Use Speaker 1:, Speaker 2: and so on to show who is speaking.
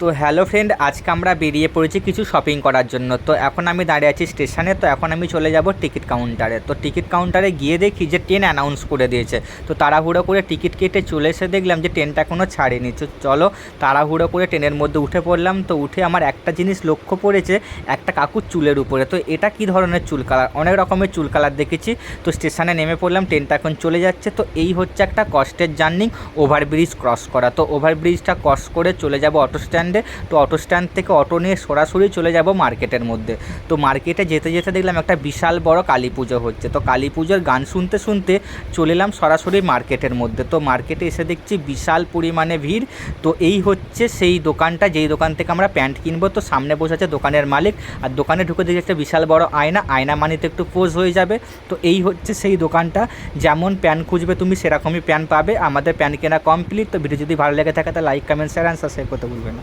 Speaker 1: তো hello friend আজকে আমরা বেরিয়ে পড়েছি কিছু শপিং করার জন্য। তো এখন আমি দাঁড়িয়ে আছি স্টেশনে তো এখন আমি চলে যাব টিকিট কাউন্টারে তো টিকিট কাউন্টারে গিয়ে দেখি যে ট্রেন অ্যানাউন্স করে দিয়েছে। তো তাড়াহুড়ো করে টিকিট কেটে চলে এসে দেখলাম যে ট্রেনটা এখনও ছাড়েনি। তো চলো তাড়াহুড়ো করে ট্রেনের মধ্যে উঠে পড়লাম। তো উঠে আমার একটা জিনিস লক্ষ্য পড়েছে, একটা কাকুর চুলের উপরে। তো এটা কি ধরনের চুল কালার অনেক রকমের চুল কালার দেখেছি। তো স্টেশনে নেমে পড়লাম ট্রেনটা এখন চলে যাচ্ছে। তো এই হচ্ছে একটা কষ্টের জার্নি ওভারব্রিজ ক্রস করা। তো ওভারব্রিজটা ক্রস করে চলে যাব অটো স্ট্যান্ডে তো অটো স্ট্যান্ড থেকে অটো নিয়ে সরাসরি চলে যাব মার্কেটের মধ্যে। তো মার্কেটে যেতে যেতে দেখলাম একটা বিশাল বড় কালী পুজো হচ্ছে। তো কালী পুজোর গান শুনতে শুনতে চলে এলাম সরাসরি মার্কেটের মধ্যে। তো মার্কেটে এসে দেখছি বিশাল পরিমাণে ভিড়। তো এই হচ্ছে সেই দোকানটা, যেই দোকান থেকে আমরা প্যান্ট কিনবো। তো সামনে বসে আছে দোকানের মালিক। আর দোকানে ঢুকে দেখি একটা বিশাল বড় আয়না। আয়না মানিতে একটু পোজ হয়ে যাবে। তো এই হচ্ছে সেই দোকানটা। যেমন প্যান খুঁজবে তুমি, সেরকমই প্যান পাবে। আমাদের প্যান কেনা কমপ্লিট তো ভিডিও যদি ভালো লেগে থাকে, তাহলে like comment share and subscribe করতে ভুলবে না।